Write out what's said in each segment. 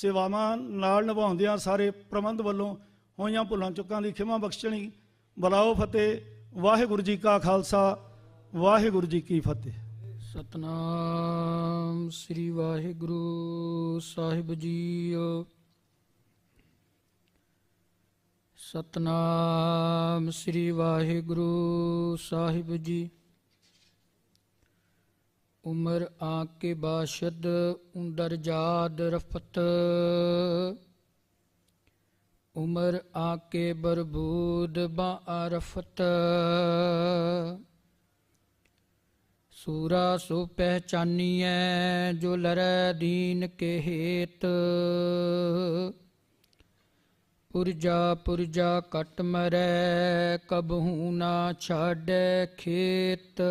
ਸੇਵਾਵਾਂ ਨਾਲ ਨਿਭਾਉਂਦਿਆਂ ਸਾਰੇ ਪ੍ਰਬੰਧ ਵੱਲੋਂ ਹੋਈਆਂ ਭੁੱਲਾਂ ਚੁੱਕਾਂ ਦੀ ਖਿਮਾ ਬਖਸ਼ਣੀ। ਬਲਾਓ ਫਤਿਹ। ਵਾਹਿਗੁਰੂ ਜੀ ਕਾ ਖਾਲਸਾ। ਵਾਹਿਗੁਰੂ ਜੀ ਕੀ ਫਤਿਹ। ਸਤਨਾਮ ਸ੍ਰੀ ਵਾਹਿਗੁਰੂ ਸਾਹਿਬ ਜੀਓ। ਸਤਨਾਮ ਸ੍ਰੀ ਵਾਹਿਗੁਰੂ ਸਾਹਿਬ ਜੀ। ਉਮਰ ਆਕੇ ਬਾਸ਼ਦ ਉਂਦਰ ਜਾਦ ਰਫਤ। ਉਮਰ ਆਕੇ ਬਰਬੂਦ ਬਾ ਰਫਤ। ਸੂਰਾ ਸੋ ਪਹਿਚਾਨੀਐ ਜੋ ਲਰੈ ਦੀਨ ਕੇ ਹੇਤ। ਪੁਰਜਾ ਪੁਰਜਾ ਕਟ ਮਰੈ ਕਬਹੂ ਨਾ ਛਾੜੈ ਖੇਤ।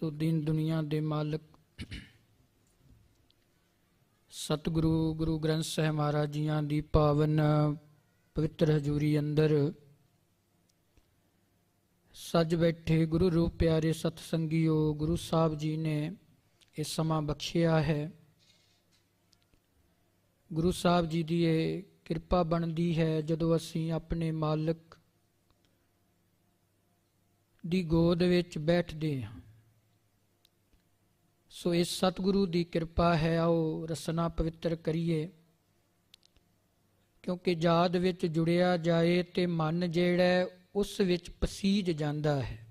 ਸੋ ਦੀਨ ਦੁਨੀਆ ਦੇ ਮਾਲਕ ਸਤਿਗੁਰੂ ਗੁਰੂ ਗ੍ਰੰਥ ਸਾਹਿਬ ਮਹਾਰਾਜ ਜੀਆਂ ਦੀ ਪਾਵਨ ਪਵਿੱਤਰ ਹਜ਼ੂਰੀ ਅੰਦਰ ਸੱਜ ਬੈਠੇ ਗੁਰੂ ਰੂਪ ਪਿਆਰੇ ਸਤ ਸੰਗਿਓ ਗੁਰੂ ਸਾਹਿਬ ਜੀ ਨੇ ਇਹ ਸਮਾਂ ਬਖਸ਼ਿਆ ਹੈ। ਗੁਰੂ ਸਾਹਿਬ ਜੀ ਦੀ ਇਹ ਕਿਰਪਾ ਬਣਦੀ ਹੈ ਜਦੋਂ ਅਸੀਂ ਆਪਣੇ ਮਾਲਕ ਦੀ ਗੋਦ ਵਿੱਚ ਬੈਠਦੇ ਹਾਂ। ਸੋ ਇਹ ਸਤਿਗੁਰੂ ਦੀ ਕਿਰਪਾ ਹੈ, ਆਓ ਰਸਨਾ ਪਵਿੱਤਰ ਕਰੀਏ। ਕਿਉਂਕਿ ਯਾਦ ਵਿੱਚ ਜੁੜਿਆ ਜਾਏ ਤੇ ਮਨ ਜਿਹੜਾ ਉਸ ਵਿੱਚ ਪਸੀਜ ਜਾਂਦਾ ਹੈ।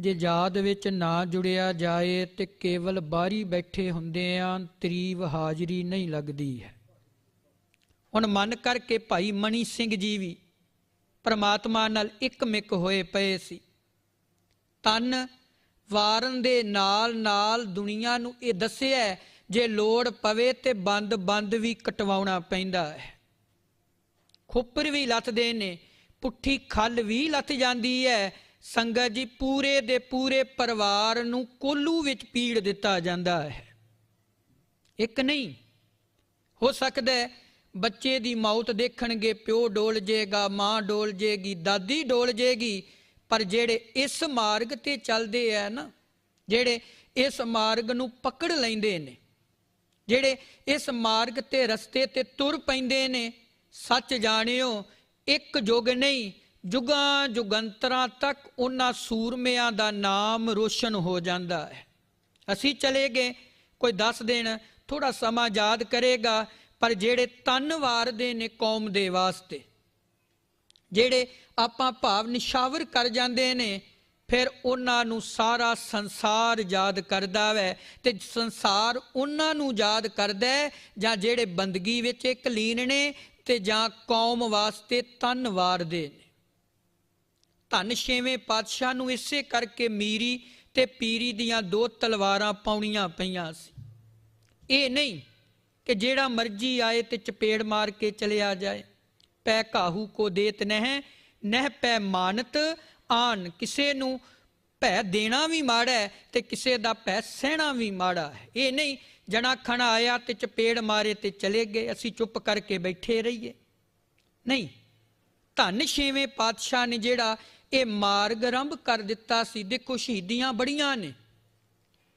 ਜੇ ਯਾਦ ਵਿੱਚ ਨਾ ਜੁੜਿਆ ਜਾਏ ਤੇ ਕੇਵਲ ਬਾਹਰੀ ਬੈਠੇ ਹੁੰਦੇ ਆਂ, ਤਰੀਵ ਹਾਜ਼ਰੀ ਨਹੀਂ ਲੱਗਦੀ ਹੈ। ਹੁਣ ਮਨ ਕਰਕੇ ਭਾਈ ਮਣੀ ਸਿੰਘ ਜੀ ਵੀ ਪਰਮਾਤਮਾ ਨਾਲ ਇੱਕਮਿਕ ਹੋਏ ਪਏ ਸੀ। ਤਨ ਵਾਰਨ ਦੇ ਨਾਲ ਨਾਲ ਦੁਨੀਆ ਨੂੰ ਇਹ ਦੱਸਿਆ ਜੇ ਲੋੜ ਪਵੇ ਤੇ ਬੰਦ ਬੰਦ ਵੀ ਕਟਵਾਉਣਾ ਪੈਂਦਾ ਹੈ। ਖੋਪਰ ਵੀ ਲੱਥਦੇ ਨੇ, ਪੁੱਠੀ ਖੱਲ ਵੀ ਲੱਥ ਜਾਂਦੀ ਹੈ। ਸੰਗਤ ਜੀ, ਪੂਰੇ ਦੇ ਪੂਰੇ ਪਰਿਵਾਰ ਨੂੰ ਕੋਲੂ ਵਿੱਚ ਪੀੜ ਦਿੱਤਾ ਜਾਂਦਾ ਹੈ। ਇੱਕ ਨਹੀਂ, ਹੋ ਸਕਦਾ ਬੱਚੇ ਦੀ ਮੌਤ ਦੇਖਣਗੇ, ਪਿਓ ਡੋਲ ਜੇਗਾ, ਮਾਂ ਡੋਲ ਜੇਗੀ, ਦਾਦੀ ਡੋਲ ਜੇਗੀ ਪਰ ਜਿਹੜੇ ਇਸ ਮਾਰਗ ਤੇ ਚੱਲਦੇ ਆ ਨਾ, ਜਿਹੜੇ ਇਸ ਮਾਰਗ ਨੂੰ ਪਕੜ ਲੈਂਦੇ ਨੇ, ਜਿਹੜੇ ਇਸ ਮਾਰਗ ਤੇ ਰਸਤੇ ਤੇ ਤੁਰ ਪੈਂਦੇ ਨੇ, ਸੱਚ ਜਾਣਿਓ, ਇੱਕ ਯੁੱਗ ਨਹੀਂ, ਜੁਗਾਂ ਜੁਗੰਤਰਾਂ ਤੱਕ ਉਹਨਾਂ ਸੂਰਮਿਆਂ ਦਾ ਨਾਮ ਰੋਸ਼ਨ ਹੋ ਜਾਂਦਾ ਹੈ। ਅਸੀਂ ਚਲੇ ਗਏ, ਕੋਈ 10 ਦਿਨ ਥੋੜਾ ਸਮਾਂ ਯਾਦ ਕਰੇਗਾ, ਪਰ ਜਿਹੜੇ ਤਨ ਵਾਰਦੇ ਨੇ ਕੌਮ ਦੇ ਵਾਸਤੇ ਜਿਹੜੇ ਆਪਾਂ ਭਾਵ ਨਿਸ਼ਾਵਰ ਕਰ ਜਾਂਦੇ ਨੇ, ਫਿਰ ਉਹਨਾਂ ਨੂੰ ਸਾਰਾ ਸੰਸਾਰ ਯਾਦ ਕਰਦਾ ਵੈ। ਤੇ ਸੰਸਾਰ ਉਹਨਾਂ ਨੂੰ ਯਾਦ ਕਰਦਾ ਹੈ, ਜਾਂ ਜਿਹੜੇ ਬੰਦਗੀ ਵਿੱਚ ਇੱਕ ਲੀਨ ਨੇ ਤੇ ਜਾਂ ਕੌਮ ਵਾਸਤੇ ਤਨ ਵਾਰਦੇ ਨੇ। ਧੰਨ ਛੇਵੇਂ ਪਾਤਸ਼ਾਹ ਨੂੰ ਇਸੇ ਕਰਕੇ ਮੀਰੀ ਤੇ ਪੀਰੀ ਦੀਆਂ ਦੋ ਤਲਵਾਰਾਂ ਪਾਉਣੀਆਂ ਪਈਆਂ ਸੀ। ਇਹ ਨਹੀਂ ਕਿ ਜਿਹੜਾ ਮਰਜ਼ੀ ਆਏ ਤੇ ਚਪੇੜ ਮਾਰ ਕੇ ਚਲਿਆ ਜਾਏ। ਪੈ ਕਾਹੂ ਕੋ ਦੇਤ ਨਹਿ ਨਹਿ ਪੈ ਮਾਨਤ, ਆਨ ਕਿਸੇ ਨੂੰ ਭੈ ਦੇਣਾ ਵੀ ਮਾੜਾ ਹੈ ਤੇ ਕਿਸੇ ਦਾ ਭੈ ਸਹਿਣਾ ਵੀ ਮਾੜਾ ਹੈ। ਇਹ ਨਹੀਂ, ਜਣਾ ਖਣਾ ਆਇਆ ਤੇ ਚਪੇੜ ਮਾਰੇ ਤੇ ਚਲੇ ਗਏ, ਅਸੀਂ ਚੁੱਪ ਕਰਕੇ ਬੈਠੇ ਰਹੀਏ। ਨਹੀਂ, ਧੰਨ ਛੇਵੇਂ ਪਾਤਸ਼ਾਹ ਨੇ ਜਿਹੜਾ ਇਹ ਮਾਰਗ ਆਰੰਭ ਕਰ ਦਿੱਤਾ ਸੀ, ਦੇਖੋ ਸ਼ਹੀਦੀਆਂ ਬੜੀਆਂ ਨੇ।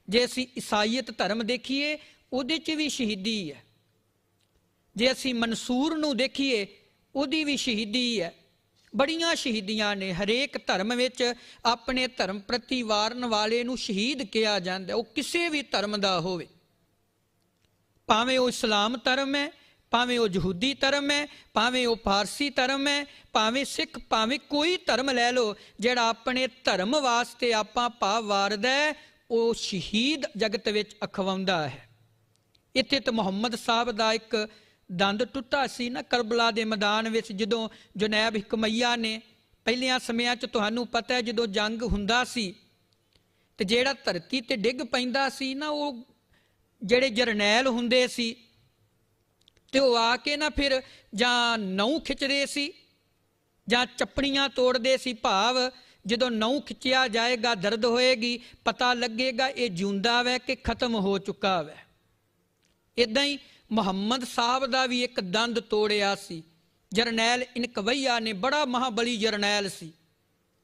ਜੇ ਅਸੀਂ ਈਸਾਈਅਤ ਧਰਮ ਦੇਖੀਏ, ਉਹਦੇ 'ਚ ਵੀ ਸ਼ਹੀਦੀ ਹੈ। ਜੇ ਅਸੀਂ ਮਨਸੂਰ ਨੂੰ ਦੇਖੀਏ ਉਹਦੀ ਵੀ ਸ਼ਹੀਦੀ ਹੈ। ਬੜੀਆਂ ਸ਼ਹੀਦੀਆਂ ਨੇ। ਹਰੇਕ ਧਰਮ ਵਿੱਚ ਆਪਣੇ ਧਰਮ ਪ੍ਰਤੀ ਵਾਰਨ ਵਾਲੇ ਨੂੰ ਸ਼ਹੀਦ ਕਿਹਾ ਜਾਂਦਾ ਉਹ ਕਿਸੇ ਵੀ ਧਰਮ ਦਾ ਹੋਵੇ। ਭਾਵੇਂ ਉਹ ਇਸਲਾਮ ਧਰਮ ਹੈ, ਭਾਵੇਂ ਉਹ ਯਹੂਦੀ ਧਰਮ ਹੈ, ਭਾਵੇਂ ਉਹ ਫਾਰਸੀ ਧਰਮ ਹੈ, ਭਾਵੇਂ ਸਿੱਖ, ਭਾਵੇਂ ਕੋਈ ਧਰਮ ਲੈ ਲਓ, ਜਿਹੜਾ ਆਪਣੇ ਧਰਮ ਵਾਸਤੇ ਆਪਾਂ ਭਾਵ ਵਾਰਦਾ ਉਹ ਸ਼ਹੀਦ ਜਗਤ ਵਿੱਚ ਅਖਵਾਉਂਦਾ ਹੈ। ਇੱਥੇ ਤਾਂ ਮੁਹੰਮਦ ਸਾਹਿਬ ਦਾ ਇੱਕ ਦੰਦ ਟੁੱਟਾ ਸੀ ਨਾ ਕਰਬਲਾ ਦੇ ਮੈਦਾਨ ਵਿੱਚ ਜਦੋਂ ਜੁਨੈਬ ਹਕਮਈਆ ਨੇ ਪਹਿਲਿਆਂ ਸਮਿਆਂ 'ਚ ਤੁਹਾਨੂੰ ਪਤਾ ਹੈ ਜਦੋਂ ਜੰਗ ਹੁੰਦਾ ਸੀ ਤੇ ਜਿਹੜਾ ਧਰਤੀ ਤੇ ਡਿੱਗ ਪੈਂਦਾ ਸੀ ਨਾ ਉਹ ਜਿਹੜੇ ਜਰਨੈਲ ਹੁੰਦੇ ਸੀ ਤੇ ਉਹ ਆ ਕੇ ਨਾ ਫਿਰ ਜਾਂ ਨਹੁੰ ਖਿੱਚਦੇ ਸੀ ਜਾਂ ਚੱਪਣੀਆਂ ਤੋੜਦੇ ਸੀ। ਭਾਵ ਜਦੋਂ ਨਹੁੰ ਖਿੱਚਿਆ ਜਾਏਗਾ ਦਰਦ ਹੋਏਗੀ, ਪਤਾ ਲੱਗੇਗਾ ਇਹ ਜਿਉਂਦਾ ਵੈ ਕਿ ਖਤਮ ਹੋ ਚੁੱਕਾ ਵੈ। ਇਦਾਂ ਹੀ ਮੁਹੰਮਦ ਸਾਹਿਬ ਦਾ ਵੀ ਇੱਕ ਦੰਦ ਤੋੜਿਆ ਸੀ। ਜਰਨੈਲ ਇਨਕਵਈਆ ਨੇ ਬੜਾ ਮਹਾਬਲੀ ਜਰਨੈਲ ਸੀ।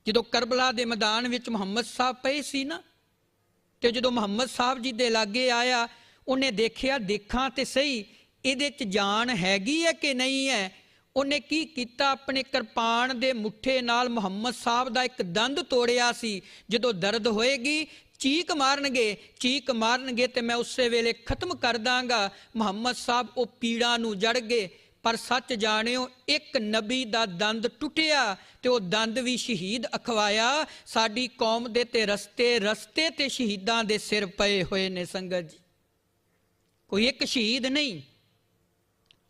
ਜਦੋਂ ਕਰਬਲਾ ਦੇ ਮੈਦਾਨ ਵਿੱਚ ਮੁਹੰਮਦ ਸਾਹਿਬ ਪਏ ਸੀ ਨਾ, ਤੇ ਜਦੋਂ ਮੁਹੰਮਦ ਸਾਹਿਬ ਜੀ ਦੇ ਲਾਗੇ ਆਇਆ, ਉਹਨੇ ਦੇਖਿਆ, ਦੇਖਾਂ ਤੇ ਸਹੀ, ਇਹਦੇ 'ਚ ਜਾਨ ਹੈਗੀ ਹੈ ਕਿ ਨਹੀਂ ਹੈ? ਉਹਨੇ ਕੀ ਕੀਤਾ? ਆਪਣੇ ਕਿਰਪਾਨ ਦੇ ਮੁੱਠੇ ਨਾਲ ਮੁਹੰਮਦ ਸਾਹਿਬ ਦਾ ਇੱਕ ਦੰਦ ਤੋੜਿਆ ਸੀ। ਜਦੋਂ ਦਰਦ ਹੋਏਗੀ ਚੀਕ ਮਾਰਨਗੇ ਚੀਕ ਮਾਰਨਗੇ ਤੇ ਮੈਂ ਉਸੇ ਵੇਲੇ ਖਤਮ ਕਰ ਦਾਂਗਾ। ਮੁਹੰਮਦ ਸਾਹਿਬ, ਉਹ ਪੀੜਾਂ ਨੂੰ ਜੜ ਗਏ। ਪਰ ਸੱਚ ਜਾਣਿਓ, ਇੱਕ ਨਬੀ ਦਾ ਦੰਦ ਟੁੱਟਿਆ ਤੇ ਉਹ ਦੰਦ ਵੀ ਸ਼ਹੀਦ ਅਖਵਾਇਆ। ਸਾਡੀ ਕੌਮ ਦੇ ਤੇ ਰਸਤੇ ਰਸਤੇ ਤੇ ਸ਼ਹੀਦਾਂ ਦੇ ਸਿਰ ਪਏ ਹੋਏ ਨੇ ਸੰਗਤ ਜੀ। ਕੋਈ ਇੱਕ ਸ਼ਹੀਦ ਨਹੀਂ।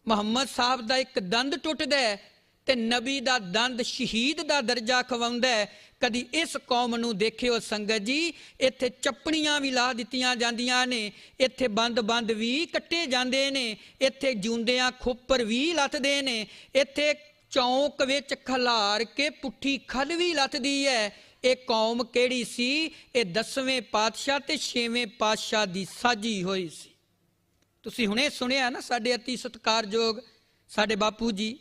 ਮੁਹੰਮਦ ਸਾਹਿਬ ਦਾ ਇੱਕ ਦੰਦ ਟੁੱਟਦਾ ਤੇ ਨਬੀ ਦਾ ਦੰਦ ਸ਼ਹੀਦ ਦਾ ਦਰਜਾ ਖਵਾਉਂਦਾ ਕਦੀ ਇਸ ਕੌਮ ਨੂੰ ਦੇਖਿਓ ਸੰਗਤ ਜੀ, ਇੱਥੇ ਚੱਪਣੀਆਂ ਵੀ ਲਾ ਦਿੱਤੀਆਂ ਜਾਂਦੀਆਂ ਨੇ, ਇੱਥੇ ਬੰਦ-ਬੰਦ ਵੀ ਕੱਟੇ ਜਾਂਦੇ ਨੇ, ਇੱਥੇ ਜੂੰਦਿਆਂ ਖੋਪਰ ਵੀ ਲੱਥਦੇ ਨੇ, ਇੱਥੇ ਚੌਂਕ ਵਿੱਚ ਖਲਾਰ ਕੇ ਪੁੱਠੀ ਖਲ ਵੀ ਲੱਥਦੀ ਹੈ। ਇਹ ਕੌਮ ਕਿਹੜੀ ਸੀ? ਇਹ 10ਵੇਂ ਪਾਤਸ਼ਾਹ ਤੇ 6ਵੇਂ ਪਾਤਸ਼ਾਹ ਦੀ ਸਾਜੀ ਹੋਈ ਸੀ। ਤੁਸੀਂ ਹੁਣੇ ਸੁਣਿਆ ਨਾ ਸਾਡੇ ਅਤੀ ਸਤਿਕਾਰਯੋਗ ਸਾਡੇ ਬਾਪੂ ਜੀ।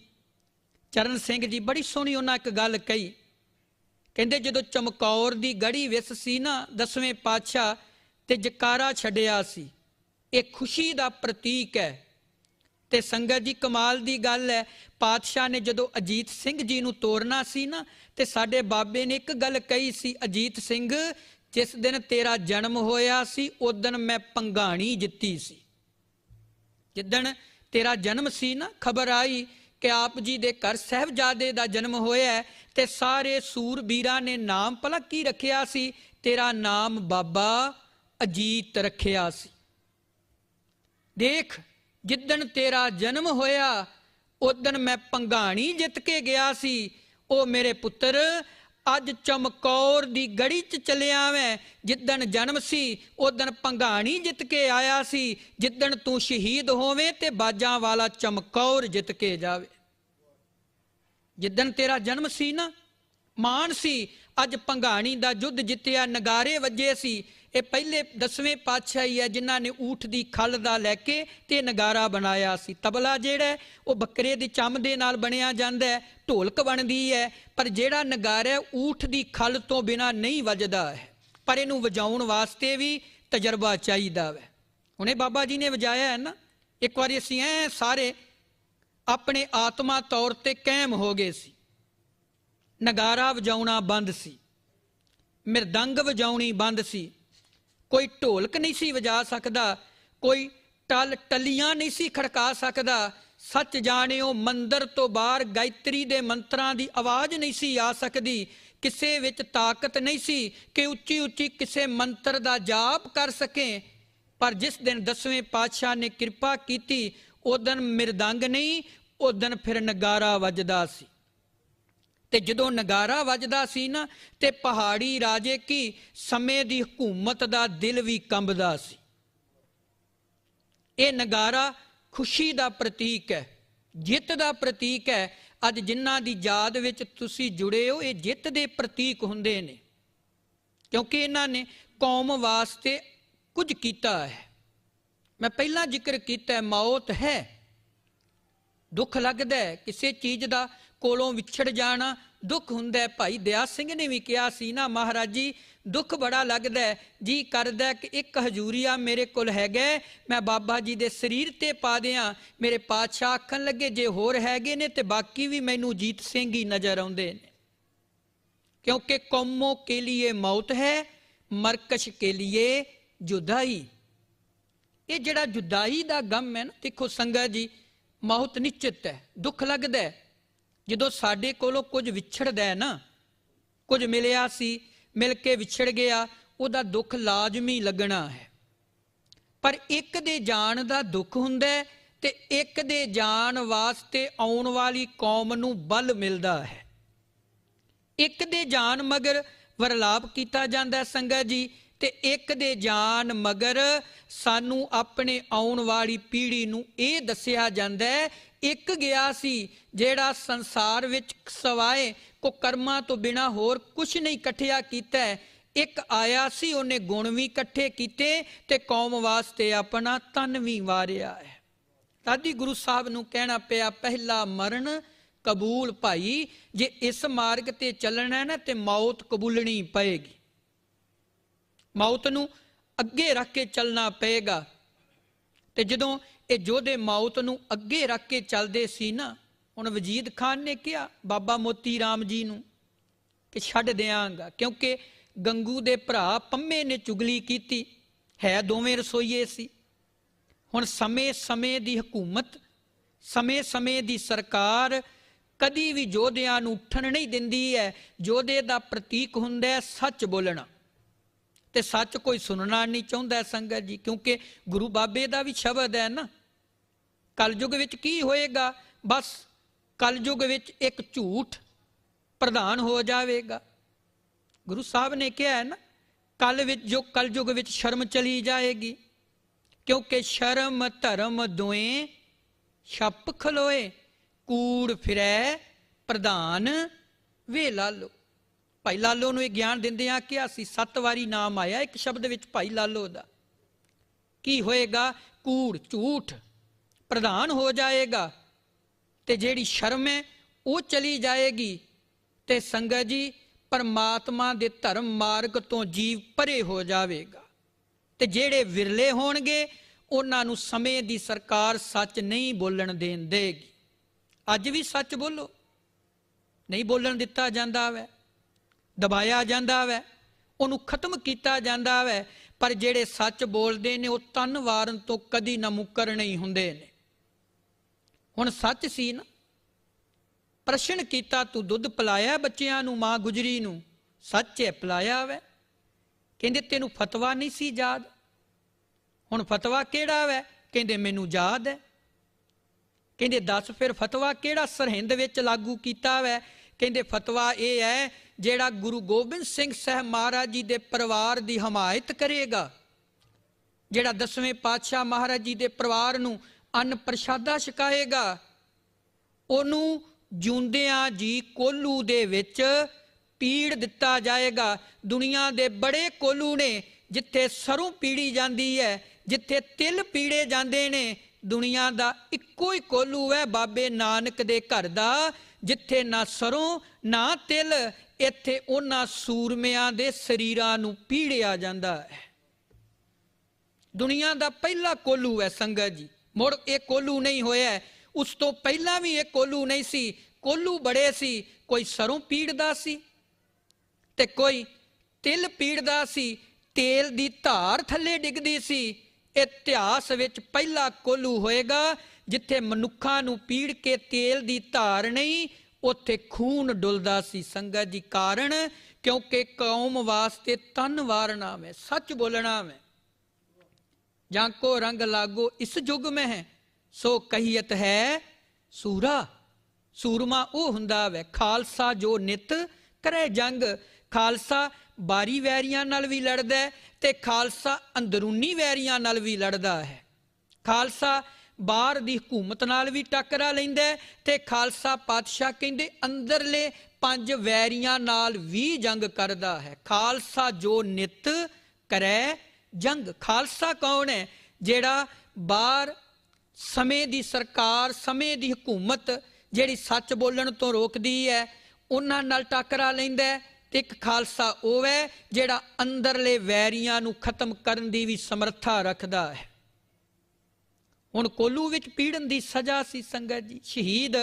ਚਰਨ ਸਿੰਘ ਜੀ ਬੜੀ ਸੋਹਣੀ ਉਹਨਾਂ ਇੱਕ ਗੱਲ ਕਹੀ। ਕਹਿੰਦੇ ਜਦੋਂ ਚਮਕੌਰ ਦੀ ਗੜੀ ਵਿਸ ਸੀ ਨਾ, ਦਸਵੇਂ ਪਾਤਸ਼ਾਹ ਤੇ ਜਕਾਰਾ ਛੱਡਿਆ ਸੀ। ਇਹ ਖੁਸ਼ੀ ਦਾ ਪ੍ਰਤੀਕ ਹੈ। ਤੇ ਸੰਗਤ ਜੀ, ਕਮਾਲ ਦੀ ਗੱਲ ਹੈ, ਪਾਤਸ਼ਾਹ ਨੇ ਜਦੋਂ ਅਜੀਤ ਸਿੰਘ ਜੀ ਨੂੰ ਤੋਰਨਾ ਸੀ ਨਾ, ਤੇ ਸਾਡੇ ਬਾਬੇ ਨੇ ਇੱਕ ਗੱਲ ਕਹੀ ਸੀ, ਅਜੀਤ ਸਿੰਘ, ਜਿਸ ਦਿਨ ਤੇਰਾ ਜਨਮ ਹੋਇਆ ਸੀ, ਉਸ ਦਿਨ ਮੈਂ ਪੰਗਾਣੀ ਜਿੱਤੀ ਸੀ। ਜਿੱਦਣ ਤੇਰਾ ਜਨਮ ਸੀ ਨਾ, ਖਬਰ ਆਈ ਕਿ ਆਪ ਜੀ ਦੇ ਘਰ ਸਹਿਬਜ਼ਾਦੇ ਦਾ ਜਨਮ ਹੋਇਆ ਹੈ ਤੇ ਸਾਰੇ ਸੂਰਬੀਰਾਂ ਨੇ ਨਾਮ ਭਲਾ ਕੀ ਰੱਖਿਆ ਸੀ। ਤੇਰਾ ਨਾਮ ਬਾਬਾ ਅਜੀਤ ਰੱਖਿਆ ਸੀ। ਦੇਖ, ਜਿੱਦਣ ਤੇਰਾ ਜਨਮ ਹੋਇਆ ਉਦਣ ਮੈਂ ਪੰਗਾਣੀ ਜਿੱਤ ਕੇ ਗਿਆ ਸੀ। ਉਹ ਮੇਰੇ ਪੁੱਤਰ, ਅੱਜ ਚਮਕੌਰ ਦੀ ਗੜੀ ਚ ਚਲਿਆ ਮੈਂ ਜਿੱਦਣ ਜਨਮ ਸੀ ਉਦਣ ਪੰਗਾਣੀ ਜਿੱਤ ਕੇ ਆਇਆ ਸੀ। ਜਿੱਦਣ ਤੂੰ ਸ਼ਹੀਦ ਹੋਵੇਂ ਤੇ ਬਾਜਾਂ ਵਾਲਾ ਚਮਕੌਰ ਜਿੱਤ ਕੇ ਜਾਵੇ। ਜਿੱਦਣ ਤੇਰਾ ਜਨਮ ਸੀ ਨਾ, ਮਾਣ ਸੀ, ਅੱਜ ਪੰਗਾਣੀ ਦਾ ਯੁੱਧ ਜਿੱਤਿਆ, ਨਗਾਰੇ ਵੱਜੇ ਸੀ। ਇਹ ਪਹਿਲੇ ਦਸਵੇਂ ਪਾਤਸ਼ਾਹੀ ਹੈ, ਜਿਨ੍ਹਾਂ ਨੇ ਊਠ ਦੀ ਖਲ ਦਾ ਲੈ ਕੇ ਤੇ ਨਗਾਰਾ ਬਣਾਇਆ ਸੀ। ਤਬਲਾ ਜਿਹੜਾ ਉਹ ਬੱਕਰੇ ਦੇ ਚੰਮ ਦੇ ਨਾਲ ਬਣਿਆ ਜਾਂਦਾ ਹੈ, ਢੋਲਕ ਬਣਦੀ ਹੈ, ਪਰ ਜਿਹੜਾ ਨਗਾਰਾ ਊਠ ਦੀ ਖਲ ਤੋਂ ਬਿਨਾ ਨਹੀਂ ਵੱਜਦਾ ਹੈ। ਪਰ ਇਹਨੂੰ ਵਜਾਉਣ ਵਾਸਤੇ ਵੀ ਤਜਰਬਾ ਚਾਹੀਦਾ ਹੈ। ਹੁਣੇ ਬਾਬਾ ਜੀ ਨੇ ਵਜਾਇਆ ਹੈ ਨਾ, ਇੱਕ ਵਾਰੀ ਅਸੀਂ ਐ ਸਾਰੇ ਆਪਣੇ ਆਤਮਾ ਤੌਰ ਤੇ ਕਾਇਮ ਹੋ ਗਏ ਸੀ। ਨਗਾਰਾ ਵਜਾਉਣਾ ਬੰਦ ਸੀ। ਮਿਰਦੰਗ ਵਜਾਉਣੀ ਬੰਦ ਸੀ। ਕੋਈ ਢੋਲਕ ਨਹੀਂ ਸੀ ਵਜਾ ਸਕਦਾ। ਕੋਈ ਟਲ ਟਲੀਆਂ ਨਹੀਂ ਸੀ ਖੜਕਾ ਸਕਦਾ। ਸੱਚ ਜਾਣਿਓ, ਮੰਦਰ ਤੋਂ ਬਾਹਰ ਗਾਇਤਰੀ ਦੇ ਮੰਤਰਾਂ ਦੀ ਆਵਾਜ਼ ਨਹੀਂ ਸੀ ਆ ਸਕਦੀ। ਕਿਸੇ ਵਿੱਚ ਤਾਕਤ ਨਹੀਂ ਸੀ ਕਿ ਉੱਚੀ ਉੱਚੀ ਕਿਸੇ ਮੰਤਰ ਦਾ ਜਾਪ ਕਰ ਸਕੇ। ਪਰ ਜਿਸ ਦਿਨ ਦਸਵੇਂ ਪਾਤਸ਼ਾਹ ਨੇ ਕਿਰਪਾ ਕੀਤੀ ਉਹ ਦਿਨ ਮਿਰਦੰਗ ਨਹੀਂ ਉਹ ਫਿਰ ਨਗਾਰਾ ਵੱਜਦਾ ਸੀ। ਤੇ ਜਦੋਂ ਨਗਾਰਾ ਵੱਜਦਾ ਸੀ ਨਾ, ਤੇ ਪਹਾੜੀ ਰਾਜੇ ਕੀ ਸਮੇਂ ਦੀ ਹਕੂਮਤ ਦਾ ਦਿਲ ਵੀ ਕੰਬਦਾ ਸੀ। ਇਹ ਨਗਾਰਾ ਖੁਸ਼ੀ ਦਾ ਪ੍ਰਤੀਕ ਹੈ, ਜਿੱਤ ਦਾ ਪ੍ਰਤੀਕ ਹੈ। ਅੱਜ ਜਿਨ੍ਹਾਂ ਦੀ ਯਾਦ ਵਿੱਚ ਤੁਸੀਂ ਜੁੜੇ ਹੋ, ਇਹ ਜਿੱਤ ਦੇ ਪ੍ਰਤੀਕ ਹੁੰਦੇ ਨੇ। ਕਿਉਂਕਿ ਇਹਨਾਂ ਨੇ ਕੌਮ ਵਾਸਤੇ ਕੁਝ ਕੀਤਾ ਹੈ। ਮੈਂ ਪਹਿਲਾਂ ਜ਼ਿਕਰ ਕੀਤਾ ਹੈ, ਮੌਤ ਹੈ ਦੁੱਖ ਲੱਗਦਾ ਹੈ ਕਿਸੇ ਚੀਜ਼ ਦਾ ਕੋਲੋਂ ਵਿਛੜ ਜਾਣਾ ਦੁੱਖ ਹੁੰਦਾ ਹੈ ਭਾਈ ਦਿਆ ਸਿੰਘ ਨੇ ਵੀ ਕਿਹਾ ਸੀ ਨਾ ਮਹਾਰਾਜ ਜੀ ਦੁੱਖ ਬੜਾ ਲੱਗਦਾ ਹੈ ਜੀ ਕਰਦਾ ਹੈ ਕਿ ਇੱਕ ਹਜੂਰੀਆ ਮੇਰੇ ਕੋਲ ਹੈਗਾ ਹੈ, ਮੈਂ ਬਾਬਾ ਜੀ ਦੇ ਸਰੀਰ ਤੇ ਪਾ ਦਿਆਂ ਮੇਰੇ ਪਾਤਸ਼ਾਹ ਆਖਣ ਲੱਗੇ ਜੇ ਹੋਰ ਹੈਗੇ ਨੇ ਤੇ ਬਾਕੀ ਵੀ ਮੈਨੂੰ ਜੀਤ ਸਿੰਘ ਹੀ ਨਜ਼ਰ ਆਉਂਦੇ ਨੇ क्योंकि कौमों के लिए मौत है मरकश के लिए जुदाई ਇਹ ਜਿਹੜਾ ਜੁਦਾਈ ਦਾ ਗਮ ਹੈ ਨਾ, ਦੇਖੋ ਸੰਗਤ ਜੀ, ਮੌਤ ਨਿਸ਼ਚਿਤ ਹੈ, ਦੁੱਖ ਲੱਗਦਾ ਹੈ। ਜਦੋਂ ਸਾਡੇ ਕੋਲੋਂ ਕੁਝ ਵਿਛੜਦਾ ਹੈ ਨਾ, ਕੁਝ ਮਿਲਿਆ ਸੀ, ਮਿਲ ਕੇ ਵਿਛੜ ਗਿਆ, ਉਹਦਾ ਦੁੱਖ ਲਾਜ਼ਮੀ ਲੱਗਣਾ ਹੈ। ਪਰ ਇੱਕ ਦੇ ਜਾਣ ਦਾ ਦੁੱਖ ਹੁੰਦਾ ਹੈ ਤੇ ਇੱਕ ਦੇ ਜਾਣ ਵਾਸਤੇ ਆਉਣ ਵਾਲੀ ਕੌਮ ਨੂੰ ਬਲ ਮਿਲਦਾ ਹੈ। ਇੱਕ ਦੇ ਜਾਣ ਮਗਰ ਵਰਲਾਪ ਕੀਤਾ ਜਾਂਦਾ ਸੰਗਤ ਜੀ ਤੇ ਇੱਕ ਦੇ ਜਾਨ ਮਗਰ ਸਾਨੂੰ ਆਪਣੇ ਆਉਣ ਵਾਲੀ ਪੀੜ੍ਹੀ ਨੂੰ ਇਹ ਦੱਸਿਆ ਜਾਂਦਾ ਹੈ, ਇੱਕ ਗਿਆ ਸੀ ਜਿਹੜਾ ਸੰਸਾਰ ਵਿੱਚ ਸਵਾਏ ਕੋ ਕਰਮਾਂ ਤੋਂ ਬਿਨਾ ਹੋਰ ਕੁਝ ਨਹੀਂ ਇਕੱਠਿਆ ਕੀਤਾ ਇੱਕ ਆਇਆ ਸੀ, ਉਹਨੇ ਗੁਣ ਵੀ ਇਕੱਠੇ ਕੀਤੇ ਤੇ ਕੌਮ ਵਾਸਤੇ ਆਪਣਾ ਤਨ ਵੀ ਵਾਰਿਆ ਹੈ। ਤਾਦੀ ਗੁਰੂ ਸਾਹਿਬ ਨੂੰ ਕਹਿਣਾ ਪਿਆ, ਪਹਿਲਾ ਮਰਨ, ਕਬੂਲ ਭਾਈ, ਜੇ ਇਸ ਮਾਰਗ ਤੇ ਚੱਲਣਾ ਹੈ ਨਾ ਤੇ ਮੌਤ ਕਬੂਲਣੀ ਪਏਗੀ। ਮੌਤ ਨੂੰ ਅੱਗੇ ਰੱਖ ਕੇ ਚੱਲਣਾ ਪਏਗਾ। ਤੇ ਜਦੋਂ ਇਹ ਯੋਧੇ ਮੌਤ ਨੂੰ ਅੱਗੇ ਰੱਖ ਕੇ ਚੱਲਦੇ ਸੀ ਨਾ, ਹੁਣ ਵਜੀਦ ਖਾਨ ਨੇ ਕਿਹਾ, ਬਾਬਾ ਮੋਤੀ ਰਾਮ ਜੀ ਨੂੰ ਕਿ ਛੱਡ ਦਿਆਂਗਾ, ਕਿਉਂਕਿ ਗੰਗੂ ਦੇ ਭਰਾ ਪੰਮੇ ਨੇ ਚੁਗਲੀ ਕੀਤੀ, ਹੈ ਦੋਵੇਂ ਰਸੋਈਏ ਸੀ। ਹੁਣ ਸਮੇਂ-ਸਮੇਂ ਦੀ ਹਕੂਮਤ ਸਮੇਂ-ਸਮੇਂ ਦੀ ਸਰਕਾਰ ਕਦੀ ਵੀ ਯੋਧਿਆਂ ਨੂੰ ਉੱਠਣ ਨਹੀਂ ਦਿੰਦੀ ਹੈ। ਯੋਧੇ ਦਾ ਪ੍ਰਤੀਕ ਹੁੰਦਾ ਹੈ ਸੱਚ ਬੋਲਣਾ। ਤੇ ਸੱਚ ਕੋਈ ਸੁਣਨਾ ਨਹੀਂ ਚਾਹੁੰਦਾ ਸੰਗਤ ਜੀ, ਕਿਉਂਕਿ ਗੁਰੂ ਬਾਬੇ ਦਾ ਵੀ ਸ਼ਬਦ ਹੈ ਨਾ। ਕਲਯੁਗ ਵਿੱਚ ਕੀ ਹੋਏਗਾ? ਬਸ ਕਲਯੁਗ ਵਿੱਚ ਇੱਕ ਝੂਠ ਪ੍ਰਧਾਨ ਹੋ ਜਾਵੇਗਾ। ਗੁਰੂ ਸਾਹਿਬ ਨੇ ਕਿਹਾ ਹੈ ਨਾ ਕਲ ਵਿੱਚ ਜੋ ਕਲਯੁਗ ਵਿੱਚ ਸ਼ਰਮ ਚਲੀ ਜਾਏਗੀ, ਕਿਉਂਕਿ ਸ਼ਰਮ ਧਰਮ ਦੋਏ ਛੱਪ ਖਲੋਏ, ਕੂੜ ਫਿਰੈ ਪ੍ਰਧਾਨ ਵੇਲਾ ਲਾਲੋ ਭਾਈ ਲਾਲੋ ਨੂੰ ਇਹ ਗਿਆਨ ਦਿੰਦੇ ਆ ਕਿ ਅਸੀਂ ਸੱਤ ਵਾਰੀ ਨਾਮ ਆਇਆ, ਇੱਕ ਸ਼ਬਦ ਵਿੱਚ ਭਾਈ ਲਾਲੋ ਦਾ। ਕੀ ਹੋਏਗਾ? ਕੂੜ, ਝੂਠ ਪ੍ਰਧਾਨ ਹੋ ਜਾਏਗਾ ਤੇ ਜਿਹੜੀ ਸ਼ਰਮ ਹੈ, ਉਹ ਚਲੀ ਜਾਏਗੀ ਤੇ ਸੰਗਤ ਜੀ, ਪਰਮਾਤਮਾ ਦੇ ਧਰਮ ਮਾਰਗ ਤੋਂ ਜੀਵ ਪਰੇ ਹੋ ਜਾਵੇਗਾ। ਤੇ ਜਿਹੜੇ ਵਿਰਲੇ ਹੋਣਗੇ, ਉਹਨਾਂ ਨੂੰ ਸਮੇਂ ਦੀ ਸਰਕਾਰ ਸੱਚ ਨਹੀਂ ਬੋਲਣ ਦੇਣ ਦੇਗੀ। ਅੱਜ ਵੀ ਸੱਚ ਬੋਲੋ। ਨਹੀਂ ਬੋਲਣ ਦਿੱਤਾ ਜਾਂਦਾ ਵੈ। ਦਬਾਇਆ ਜਾਂਦਾ ਵੈ, ਉਹਨੂੰ ਖਤਮ ਕੀਤਾ ਜਾਂਦਾ ਵੈ, ਪਰ ਜਿਹੜੇ ਸੱਚ ਬੋਲਦੇ ਨੇ, ਉਹ ਤਨ ਵਾਰਨ ਤੋਂ ਕਦੀ ਨਾ ਮੁੱਕਰ ਨਹੀਂ ਹੁੰਦੇ ਨੇ। ਹੁਣ ਸੱਚ ਸੀ ਨਾ। ਪ੍ਰਸ਼ਨ ਕੀਤਾ, ਤੂੰ ਦੁੱਧ ਪਿਲਾਇਆ ਬੱਚਿਆਂ ਨੂੰ, ਮਾਂ ਗੁਜਰੀ ਨੂੰ? ਸੱਚ ਹੈ ਪਿਲਾਇਆ ਵੈ। ਕਹਿੰਦੇ, ਤੈਨੂੰ ਫਤਵਾ ਨਹੀਂ ਸੀ ਯਾਦ? ਹੁਣ ਫਤਵਾ ਕਿਹੜਾ ਵੈ? ਕਹਿੰਦੇ, ਮੈਨੂੰ ਯਾਦ ਹੈ। ਕਹਿੰਦੇ, ਦੱਸ ਫਿਰ ਫਤਵਾ ਕਿਹੜਾ ਸਰਹਿੰਦ ਵਿੱਚ ਲਾਗੂ ਕੀਤਾ ਵੈ? ਕਹਿੰਦੇ ਫਤਵਾ ਇਹ ਹੈ ਜਿਹੜਾ ਗੁਰੂ ਗੋਬਿੰਦ ਸਿੰਘ ਸਾਹਿਬ ਮਹਾਰਾਜ ਜੀ ਦੇ ਪਰਿਵਾਰ ਦੀ ਹਮਾਇਤ ਕਰੇਗਾ, ਜਿਹੜਾ ਦਸਵੇਂ ਪਾਤਸ਼ਾਹ ਮਹਾਰਾਜ ਜੀ ਦੇ ਪਰਿਵਾਰ ਨੂੰ ਅੰਨ ਪ੍ਰਸ਼ਾਦਾ ਛਕਾਏਗਾ, ਉਹਨੂੰ ਜੂੰਦਿਆਂ ਜੀ ਕੋਲੂ ਦੇ ਵਿੱਚ ਪੀੜ ਦਿੱਤਾ ਜਾਏਗਾ। ਦੁਨੀਆ ਦੇ ਬੜੇ ਕੋਲੂ ਨੇ, ਜਿੱਥੇ ਸਰੋਂ ਪੀੜੀ ਜਾਂਦੀ ਹੈ, ਜਿੱਥੇ ਤਿਲ ਪੀੜੇ ਜਾਂਦੇ ਨੇ, ਦੁਨੀਆ ਦਾ ਇੱਕੋ ਹੀ ਕੋਲੂ ਹੈ ਬਾਬੇ ਨਾਨਕ ਦੇ ਘਰ ਦਾ। ਜਿੱਥੇ ਨਾ ਸਰੋਂ, ਨਾ ਤਿਲ, ਇੱਥੇ ਉਹਨਾਂ ਸੂਰਮਿਆਂ ਦੇ ਸਰੀਰਾਂ ਨੂੰ ਪੀੜਿਆ ਜਾਂਦਾ ਹੈ। ਦੁਨੀਆ ਦਾ ਪਹਿਲਾ ਕੋਲੂ ਹੈ ਸੰਗਤ ਜੀ। ਮੁੜ ਇਹ ਕੋਲੂ ਨਹੀਂ ਹੋਇਆ ਉਸ ਤੋਂ ਪਹਿਲਾਂ ਵੀ ਇਹ ਕੋਲੂ ਨਹੀਂ ਸੀ। ਕੋਲੂ ਬੜੇ ਸੀ। ਕੋਈ ਸਰੋਂ ਪੀੜਦਾ ਸੀ ਤੇ ਕੋਈ ਤਿਲ ਪੀੜਦਾ ਸੀ। ਤੇਲ ਦੀ ਧਾਰ ਥੱਲੇ ਡਿੱਗਦੀ ਸੀ। ਇਤਿਹਾਸ ਵਿੱਚ ਪਹਿਲਾ ਕੋਲੂ ਹੋਏਗਾ, ਜਿੱਥੇ ਮਨੁੱਖਾਂ ਨੂੰ ਪੀੜ ਕੇ ਤੇਲ ਦੀ ਧਾਰ ਨਹੀਂ, ਉੱਥੇ ਖੂਨ ਡੁੱਲਦਾ ਸੀ ਸੰਗਤ ਜੀ ਕਾਰਨ, ਕਿਉਂਕਿ ਕੌਮ ਵਾਸਤੇ ਤਨ ਵਾਰਨਾ ਮੈਂ, ਸੱਚ ਬੋਲਣਾ ਮੈਂ। ਜਾਂ ਕੋ ਰੰਗ ਲਾਗੋ ਇਸ ਯੁਗ ਮੈਂ ਹੈ, ਸੋ ਕਹੀਤ ਹੈ, ਸੂਰਾ। ਸੂਰਮਾ ਉਹ ਹੁੰਦਾ ਵੈ, ਖਾਲਸਾ ਜੋ ਨਿਤ ਕਰੇ ਜੰਗ ਖਾਲਸਾ ਬਾਰੀ ਵੈਰੀਆਂ ਨਾਲ ਵੀ ਲੜਦਾ ਹੈ ਤੇ ਖਾਲਸਾ ਅੰਦਰੂਨੀ ਵੈਰੀਆਂ ਨਾਲ ਵੀ ਲੜਦਾ ਹੈ। ਖਾਲਸਾ ਬਾਹਰ ਦੀ ਹਕੂਮਤ ਨਾਲ ਵੀ ਟੱਕਰਾ ਲੈਂਦਾ ਹੈ ਤੇ ਖਾਲਸਾ ਪਾਤਸ਼ਾਹ ਕਹਿੰਦੇ ਅੰਦਰਲੇ ਪੰਜ ਵੈਰੀਆਂ ਨਾਲ ਵੀ ਜੰਗ ਕਰਦਾ ਹੈ। ਖਾਲਸਾ ਜੋ ਨਿਤ ਕਰੈ ਜੰਗ। ਖਾਲਸਾ ਕੌਣ ਹੈ? ਜਿਹੜਾ ਬਾਹਰ ਸਮੇਂ ਦੀ ਸਰਕਾਰ, ਸਮੇਂ ਦੀ ਹਕੂਮਤ ਜਿਹੜੀ ਸੱਚ ਬੋਲਣ ਤੋਂ ਰੋਕਦੀ ਹੈ, ਉਹਨਾਂ ਨਾਲ ਟੱਕਰਾ ਲੈਂਦਾ ਇੱਕ ਖਾਲਸਾ ਉਹ ਹੈ ਜਿਹੜਾ ਅੰਦਰਲੇ ਵੈਰੀਆਂ ਨੂੰ ਖਤਮ ਕਰਨ ਦੀ ਵੀ ਸਮਰੱਥਾ ਰੱਖਦਾ ਹੈ। ਹੁਣ ਕੋਲੂ ਵਿੱਚ ਪੀੜਨ ਦੀ ਸਜ਼ਾ ਸੀ ਸੰਗਤ ਜੀ। ਸ਼ਹੀਦ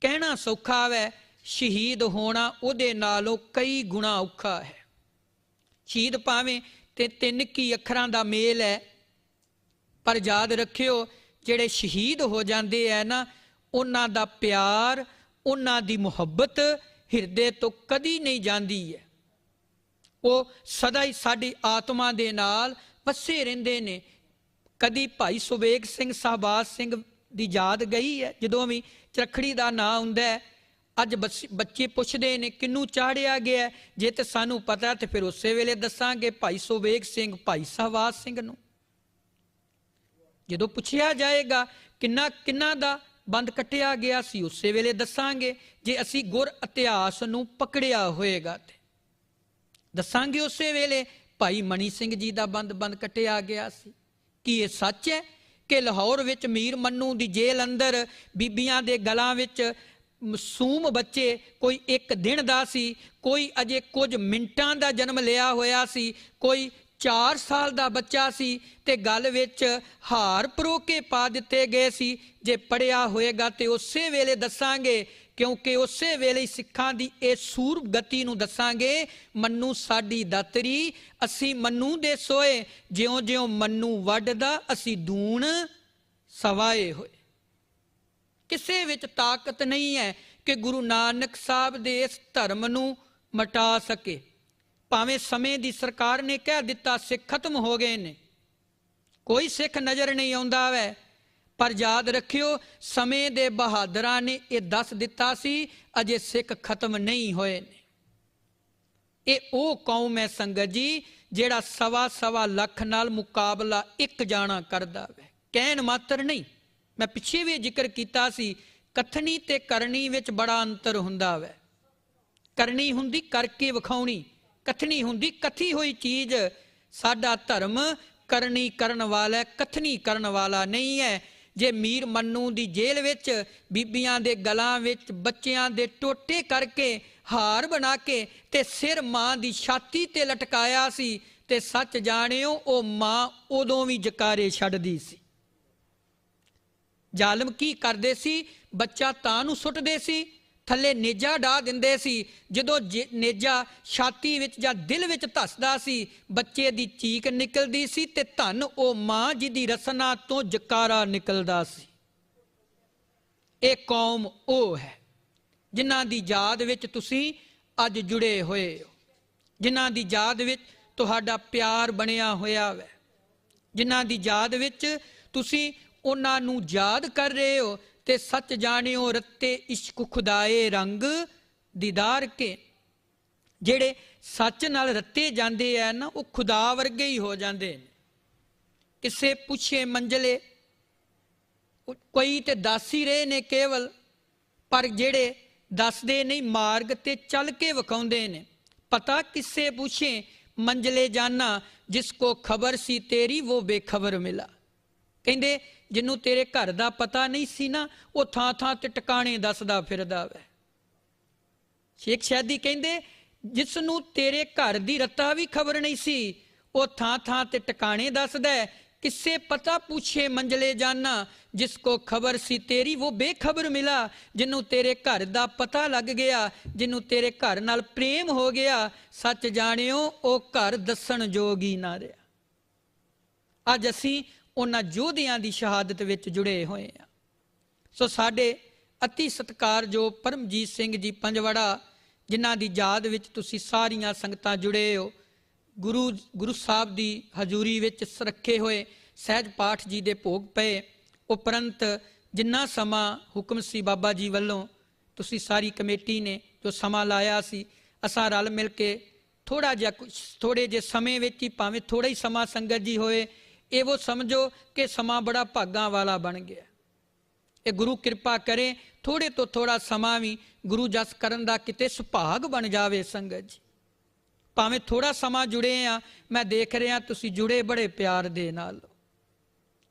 ਕਹਿਣਾ ਸੌਖਾ ਹੈ ਸ਼ਹੀਦ ਹੋਣਾ ਉਹਦੇ ਨਾਲੋਂ ਕਈ ਗੁਣਾ ਔਖਾ ਹੈ। ਸ਼ਹੀਦ ਭਾਵੇਂ ਤੇ ਤਿੰਨ ਕੀ ਅੱਖਰਾਂ ਦਾ ਮੇਲ ਹੈ, ਪਰ ਯਾਦ ਰੱਖਿਓ ਜਿਹੜੇ ਸ਼ਹੀਦ ਹੋ ਜਾਂਦੇ ਐ ਨਾ, ਉਹਨਾਂ ਦਾ ਪਿਆਰ, ਉਹਨਾਂ ਦੀ ਮੁਹੱਬਤ ਹਿਰਦੇ ਤੋਂ ਕਦੀ ਨਹੀਂ ਜਾਂਦੀ ਹੈ। ਉਹ ਸਦਾ ਹੀ ਸਾਡੀ ਆਤਮਾ ਦੇ ਨਾਲ ਵਸੇ ਰਹਿੰਦੇ ਨੇ। ਕਦੀ ਭਾਈ ਸੁਬੇਗ ਸਿੰਘ ਸਾਹਿਬਾਜ਼ ਸਿੰਘ ਦੀ ਯਾਦ ਗਈ ਹੈ? ਜਦੋਂ ਵੀ ਚਰਖੜੀ ਦਾ ਨਾਂ ਹੁੰਦਾ ਹੈ, ਅੱਜ ਬੱਸ- ਬੱਚੇ ਪੁੱਛਦੇ ਨੇ, ਕਿੰਨੂੰ ਚਾੜਿਆ ਗਿਆ ਜੇ ਤੇ ਸਾਨੂੰ ਪਤਾ ਤੇ ਫਿਰ ਉਸੇ ਵੇਲੇ ਦੱਸਾਂਗੇ ਭਾਈ ਸੁਵੇਗ ਸਿੰਘ, ਭਾਈ ਸਾਹਿਬਾਜ਼ ਸਿੰਘ ਨੂੰ। ਜਦੋਂ ਪੁੱਛਿਆ ਜਾਏਗਾ, ਕਿੰਨਾ ਕਿੰਨਾ ਦਾ ਬੰਦ ਕੱਟਿਆ ਗਿਆ ਸੀ, ਉਸੇ ਵੇਲੇ ਦੱਸਾਂਗੇ ਜੇ ਅਸੀਂ ਗੁਰ ਇਤਿਹਾਸ ਨੂੰ ਪਕੜਿਆ ਹੋਏਗਾ ਤੇ। ਦੱਸਾਂਗੇ ਉਸੇ ਵੇਲੇ ਭਾਈ ਮਣੀ ਸਿੰਘ ਜੀ ਦਾ ਬੰਦ ਬੰਦ ਕੱਟਿਆ ਗਿਆ ਸੀ। ਕੀ ਇਹ ਸੱਚ ਹੈ ਕਿ ਲਾਹੌਰ ਵਿੱਚ ਮੀਰ ਮੰਨੂ ਦੀ ਜੇਲ੍ਹ ਅੰਦਰ ਬੀਬੀਆਂ ਦੇ ਗਲਾਂ ਵਿੱਚ ਮਾਸੂਮ ਬੱਚੇ ਕੋਈ ਇੱਕ ਦਿਨ ਦਾ ਸੀ, ਕੋਈ ਅਜੇ ਕੁਝ ਮਿੰਟਾਂ ਦਾ ਜਨਮ ਲਿਆ ਹੋਇਆ ਸੀ, ਕੋਈ 4 ਸਾਲ ਦਾ ਬੱਚਾ ਸੀ ਤੇ ਗੱਲ ਵਿੱਚ ਹਾਰ ਪਰੋ ਕੇ ਪਾ ਦਿੱਤੇ ਗਏ ਸੀ। ਜੇ ਪੜਿਆ ਹੋਏਗਾ ਤੇ ਉਸੇ ਵੇਲੇ ਦੱਸਾਂਗੇ, ਕਿਉਂਕਿ ਉਸੇ ਵੇਲੇ ਸਿੱਖਾਂ ਦੀ ਇਹ ਸੂਰ ਗਤੀ ਨੂੰ ਦੱਸਾਂਗੇ, ਮੰਨੂ ਸਾਡੀ ਦਾਤਰੀ, ਅਸੀਂ ਮੰਨੂ ਦੇ ਸੋਏ, ਜਿਉਂ-ਜਿਉਂ ਮੰਨੂ ਵੱਢਦਾ, ਅਸੀਂ ਦੂਣ ਸਵਾਏ ਹੋਏ। ਕਿਸੇ ਵਿੱਚ ਤਾਕਤ ਨਹੀਂ ਹੈ ਕਿ ਗੁਰੂ ਨਾਨਕ ਸਾਹਿਬ ਦੇ ਇਸ ਧਰਮ ਨੂੰ ਮਟਾ ਸਕੇ। ਭਾਵੇਂ ਸਮੇਂ ਦੀ ਸਰਕਾਰ ਨੇ ਕਹਿ ਦਿੱਤਾ ਸਿੱਖ ਖਤਮ ਹੋ ਗਏ ਨੇ। ਕੋਈ ਸਿੱਖ ਨਜ਼ਰ ਨਹੀਂ ਆਉਂਦਾ ਵੈ। ਪਰ ਯਾਦ ਰੱਖਿਓ, ਸਮੇਂ ਦੇ ਬਹਾਦਰਾਂ ਨੇ ਇਹ ਦੱਸ ਦਿੱਤਾ ਸੀ, ਅਜੇ ਸਿੱਖ ਖਤਮ ਨਹੀਂ ਹੋਏ ਨੇ। ਇਹ ਉਹ ਕੌਮ ਹੈ ਸੰਗਤ ਜੀ, ਜਿਹੜਾ ਸਵਾ ਸਵਾ ਲੱਖ ਨਾਲ ਮੁਕਾਬਲਾ ਇੱਕ ਜਾਣਾ ਕਰਦਾ ਵੈ। ਕਹਿਣ ਮਾਤਰ ਨਹੀਂ। ਮੈਂ ਪਿੱਛੇ ਵੀ ਜ਼ਿਕਰ ਕੀਤਾ ਸੀ, ਕਥਨੀ ਤੇ ਕਰਨੀ ਵਿੱਚ ਬੜਾ ਅੰਤਰ ਹੁੰਦਾ ਵੈ। ਕਰਨੀ ਹੁੰਦੀ ਕਰਕੇ ਵਿਖਾਉਣੀ। ਕਥਨੀ ਹੁੰਦੀ, ਕਥੀ ਹੋਈ ਚੀਜ਼ ਸਾਡਾ ਧਰਮ ਕਰਨੀ ਕਰਨ ਵਾਲਾ ਕਥਨੀ ਕਰਨ ਵਾਲਾ ਨਹੀਂ ਹੈ। ਜੇ ਮੀਰ ਮੰਨੂ ਦੀ ਜੇਲ੍ਹ ਵਿੱਚ ਬੀਬੀਆਂ ਦੇ ਗਲਾਂ ਵਿੱਚ ਬੱਚਿਆਂ ਦੇ ਟੋਟੇ ਕਰਕੇ ਹਾਰ ਬਣਾ ਕੇ ਤੇ ਸਿਰ ਮਾਂ ਦੀ ਛਾਤੀ ਤੇ ਲਟਕਾਇਆ ਸੀ ਤੇ ਸੱਚ ਜਾਣਿਓ, ਉਹ ਮਾਂ ਉਦੋਂ ਵੀ ਜਕਾਰੇ ਛੱਡਦੀ ਸੀ। ਜ਼ਾਲਮ ਕੀ ਕਰਦੇ ਸੀ? ਬੱਚਾ ਤਾਂ ਨੂੰ ਸੁੱਟਦੇ ਸੀ ਥੱਲੇ ਨੇਜਾ ਢਾ ਦਿੰਦੇ ਸੀ। ਜਦੋਂ ਨੇਜਾ ਛਾਤੀ ਵਿੱਚ ਜਾਂ ਦਿਲ ਵਿੱਚ ਧੱਸਦਾ ਸੀ, ਬੱਚੇ ਦੀ ਚੀਕ ਨਿਕਲਦੀ ਸੀ ਤੇ ਧੰਨ ਉਹ ਮਾਂ ਜਿਹਦੀ ਰਸਨਾ ਤੋਂ ਜਕਾਰਾ ਨਿਕਲਦਾ ਸੀ। ਇਹ ਕੌਮ ਉਹ ਹੈ ਜਿਨ੍ਹਾਂ ਦੀ ਯਾਦ ਵਿੱਚ ਤੁਸੀਂ ਅੱਜ ਜੁੜੇ ਹੋਏ ਹੋ। ਜਿਨ੍ਹਾਂ ਦੀ ਯਾਦ ਵਿੱਚ ਤੁਹਾਡਾ ਪਿਆਰ ਬਣਿਆ ਹੋਇਆ ਹੈ ਜਿਨ੍ਹਾਂ ਦੀ ਯਾਦ ਵਿੱਚ ਤੁਸੀਂ ਉਹਨਾਂ ਨੂੰ ਯਾਦ ਕਰ ਰਹੇ ਹੋ ਤੇ ਸੱਚ ਜਾਣਿਓ ਰੱਤੇ ਇਸ਼ਕ ਖੁਦਾਏ ਰੰਗ ਦੀਦਾਰ ਕੇ। ਜਿਹੜੇ ਸੱਚ ਨਾਲ ਰੱਤੇ ਜਾਂਦੇ ਆ ਨਾ, ਉਹ ਖੁਦਾ ਵਰਗੇ ਹੀ ਹੋ ਜਾਂਦੇ ਨੇ। ਕਿਸੇ ਪੁੱਛੇ ਮੰਜਲੇ ਕੋਈ ਤੇ ਦੱਸ ਹੀ ਰਹੇ ਨੇ ਕੇਵਲ, ਪਰ ਜਿਹੜੇ ਦੱਸਦੇ ਨਹੀਂ, ਮਾਰਗ ਤੇ ਚੱਲ ਕੇ ਵਿਖਾਉਂਦੇ ਨੇ। ਪਤਾ ਕਿਸੇ ਪੁੱਛੇ ਮੰਜਲੇ ਜਾਨਾ, ਜਿਸ ਕੋ ਖਬਰ ਸੀ ਤੇਰੀ ਉਹ ਬੇਖਬਰ ਮਿਲਾ। ਕਹਿੰਦੇ, ਜਿਹਨੂੰ ਤੇਰੇ ਘਰ ਦਾ ਪਤਾ ਨਹੀਂ ਸੀ ਨਾ, ਉਹ ਥਾਂ ਥਾਂ ਤੇ ਟਿਕਾਣੇ ਦੱਸਦਾ ਫਿਰਦਾ ਵੈ। ਸ਼ੇਖ ਸ਼ਾਦੀ ਕਹਿੰਦੇ ਜਿਸ ਨੂੰ ਤੇਰੇ ਘਰ ਦੀ ਰੱਤਾ ਵੀ ਖਬਰ ਨਹੀਂ ਸੀ, ਉਹ ਥਾਂ ਥਾਂ ਤੇ ਟਿਕਾਣੇ ਦੱਸਦਾ ਹੈ। ਕਿਸੇ ਪਤਾ ਪੁੱਛੇ ਮੰਜਲੇ ਜਾਨਾ, ਜਿਸ ਕੋ ਖਬਰ ਸੀ ਤੇਰੀ, ਉਹ ਬੇਖਬਰ ਮਿਲਾ। ਜਿਹਨੂੰ ਤੇਰੇ ਘਰ ਦਾ ਪਤਾ ਲੱਗ ਗਿਆ, ਜਿਹਨੂੰ ਤੇਰੇ ਘਰ ਨਾਲ ਪ੍ਰੇਮ ਹੋ ਗਿਆ, ਸੱਚ ਜਾਣਿਓ, ਉਹ ਘਰ ਦੱਸਣ ਜੋਗੀ ਨਾ ਰਿਹਾ। ਅੱਜ ਅਸੀਂ ਉਹਨਾਂ ਯੋਧਿਆਂ ਦੀ ਸ਼ਹਾਦਤ ਵਿੱਚ ਜੁੜੇ ਹੋਏ ਆ। ਸੋ ਸਾਡੇ ਅਤੀ ਸਤਿਕਾਰਯੋਗ ਪਰਮਜੀਤ ਸਿੰਘ ਜੀ ਪੰਜਵੜਾ, ਜਿਨ੍ਹਾਂ ਦੀ ਯਾਦ ਵਿੱਚ ਤੁਸੀਂ ਸਾਰੀਆਂ ਸੰਗਤਾਂ ਜੁੜੇ ਹੋ, ਗੁਰੂ ਗੁਰੂ ਸਾਹਿਬ ਦੀ ਹਜ਼ੂਰੀ ਵਿੱਚ ਰੱਖੇ ਹੋਏ ਸਹਿਜ ਪਾਠ ਜੀ ਦੇ ਭੋਗ ਪਏ, ਉਪਰੰਤ ਜਿੰਨਾ ਸਮਾਂ ਹੁਕਮ ਸੀ ਬਾਬਾ ਜੀ ਵੱਲੋਂ, ਤੁਸੀਂ ਸਾਰੀ ਕਮੇਟੀ ਨੇ ਜੋ ਸਮਾਂ ਲਾਇਆ ਸੀ, ਅਸਾਂ ਰਲ ਮਿਲ ਕੇ ਥੋੜਾ ਜਿਹਾ ਕੁਛ ਥੋੜੇ ਜਿਹੇ ਸਮੇਂ ਵਿੱਚ ਹੀ ਭਾਵੇਂ ਥੋੜਾ ਹੀ ਸਮਾਂ ਸੰਗਤ ਜੀ ਹੋਏ ਇਹ ਉਹ ਸਮਝੋ ਕਿ ਸਮਾਂ ਬੜਾ ਭਾਗਾਂ ਵਾਲਾ ਬਣ ਗਿਆ। ਇਹ ਗੁਰੂ ਕਿਰਪਾ ਕਰੇ ਥੋੜੇ ਤੋਂ ਥੋੜਾ ਸਮਾਂ ਵੀ ਗੁਰੂ ਜਸ ਕਰਨ ਦਾ ਕਿਤੇ ਸੁਭਾਗ ਬਣ ਜਾਵੇ ਸੰਗਤ ਜੀ। ਭਾਵੇਂ ਥੋੜਾ ਸਮਾਂ ਜੁੜੇ ਆ, ਮੈਂ ਦੇਖ ਰਿਹਾ ਤੁਸੀਂ ਜੁੜੇ ਬੜੇ ਪਿਆਰ ਦੇ ਨਾਲ।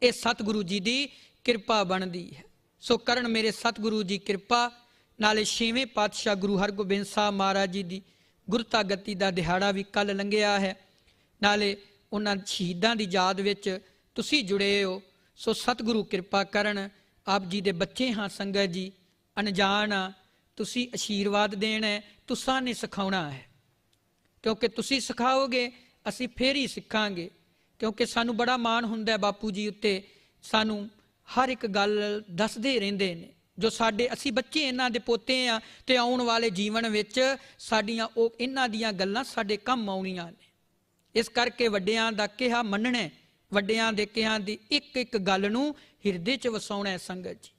ਇਹ ਸਤਿਗੁਰੂ ਜੀ ਦੀ ਕਿਰਪਾ ਬਣਦੀ ਹੈ। ਸੋ ਕਰਨ ਮੇਰੇ ਸਤਿਗੁਰੂ ਜੀ ਕਿਰਪਾ, ਨਾਲੇ ਛੇਵੇਂ ਪਾਤਸ਼ਾਹ ਗੁਰੂ ਹਰਗੋਬਿੰਦ ਸਾਹਿਬ ਮਹਾਰਾਜ ਜੀ ਦੀ ਗੁਰਤਾ ਗਤੀ ਦਾ ਦਿਹਾੜਾ ਵੀ ਕੱਲ ਲੰਘਿਆ ਹੈ। ਨਾਲੇ ਉਹਨਾਂ ਸ਼ਹੀਦਾਂ ਦੀ ਯਾਦ ਵਿੱਚ ਤੁਸੀਂ ਜੁੜੇ ਹੋ। ਸੋ ਸਤਿਗੁਰੂ ਕਿਰਪਾ ਕਰਨ, ਆਪ ਜੀ ਦੇ ਬੱਚੇ ਹਾਂ ਸੰਗਤ ਜੀ, ਅਣਜਾਣ ਆ ਤੁਸੀਂ ਅਸ਼ੀਰਵਾਦ ਦੇਣਾ ਹੈ, ਤੁਸਾਂ ਨੇ ਸਿਖਾਉਣਾ ਹੈ। ਕਿਉਂਕਿ ਤੁਸੀਂ ਸਿਖਾਓਗੇ, ਅਸੀਂ ਫੇਰ ਹੀ ਸਿੱਖਾਂਗੇ। ਕਿਉਂਕਿ ਸਾਨੂੰ ਬੜਾ ਮਾਣ ਹੁੰਦਾ ਹੈ ਬਾਪੂ ਜੀ ਉੱਤੇ, ਸਾਨੂੰ ਹਰ ਇੱਕ ਗੱਲ ਦੱਸਦੇ ਰਹਿੰਦੇ ਨੇ। ਜੋ ਸਾਡੇ, ਅਸੀਂ ਬੱਚੇ ਇਹਨਾਂ ਦੇ ਪੋਤੇ ਆ ਤੇ ਆਉਣ ਵਾਲੇ ਜੀਵਨ ਵਿੱਚ ਸਾਡੀਆਂ ਉਹ, ਇਹਨਾਂ ਦੀਆਂ ਗੱਲਾਂ ਸਾਡੇ ਕੰਮ ਆਉਣੀਆਂ ਨੇ। ਇਸ ਕਰਕੇ ਵੱਡਿਆਂ ਦਾ ਕਿਹਾ ਮੰਨਣਾ ਵੱਡਿਆਂ ਦੇ ਕਿਹਾ ਦੀ ਇੱਕ ਇੱਕ ਗੱਲ ਨੂੰ ਹਿਰਦੇ 'ਚ ਵਸਾਉਣਾ ਸੰਗਤ ਜੀ।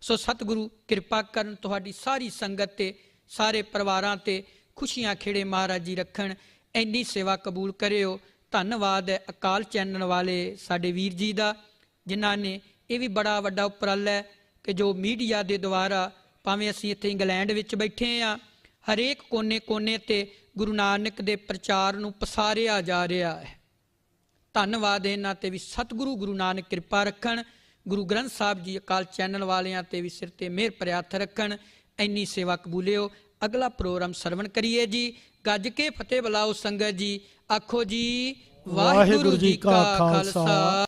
ਸੋ ਸਤਿਗੁਰੂ, ਕਿਰਪਾ ਕਰਨ ਤੁਹਾਡੀ ਸਾਰੀ ਸੰਗਤ ਤੇ, ਸਾਰੇ ਪਰਿਵਾਰਾਂ ਤੇ ਖੁਸ਼ੀਆਂ ਖੇੜੇ ਮਹਾਰਾਜ ਜੀ ਰੱਖਣ। ਇੰਨੀ ਸੇਵਾ ਕਬੂਲ ਕਰਿਓ। ਧੰਨਵਾਦ ਹੈ ਅਕਾਲ ਚੈਨਲ ਵਾਲੇ ਸਾਡੇ ਵੀਰ ਜੀ ਦਾ, ਜਿਨ੍ਹਾਂ ਨੇ ਇਹ ਵੀ ਬੜਾ ਵੱਡਾ ਉਪਰਾਲਾ ਹੈ ਕਿ ਜੋ ਮੀਡੀਆ ਦੇ ਦੁਆਰਾ ਭਾਵੇਂ ਅਸੀਂ ਇੱਥੇ ਇੰਗਲੈਂਡ ਵਿੱਚ ਬੈਠੇ ਆ ਹਰੇਕ ਕੋਨੇ-ਕੋਨੇ ਤੇ ਗੁਰੂ ਨਾਨਕ ਦੇ ਪ੍ਰਚਾਰ ਨੂੰ ਪਸਾਰਿਆ ਜਾ ਰਿਹਾ ਹੈ। ਧੰਨਵਾਦ ਇਹਨਾਂ ਤੇ ਵੀ ਸਤਿਗੁਰੂ ਗੁਰੂ ਨਾਨਕ ਕਿਰਪਾ ਰੱਖਣ। ਗੁਰੂ ਗ੍ਰੰਥ ਸਾਹਿਬ ਜੀ ਅਕਾਲ ਚੈਨਲ ਵਾਲਿਆਂ ਤੇ ਵੀ ਸਿਰ ਤੇ ਮਿਹਰ ਭਰਿਆ ਹੱਥ ਰੱਖਣ। ਇੰਨੀ ਸੇਵਾ ਕਬੂਲਿਓ। ਅਗਲਾ ਪ੍ਰੋਗਰਾਮ ਸਰਵਣ ਕਰੀਏ ਜੀ। ਗੱਜ ਕੇ ਫਤਿਹ ਬੁਲਾਓ ਸੰਗਤ ਜੀ। ਆਖੋ ਜੀ ਵਾਹਿਗੁਰੂ ਜੀ ਕਾ ਖਾਲਸਾ।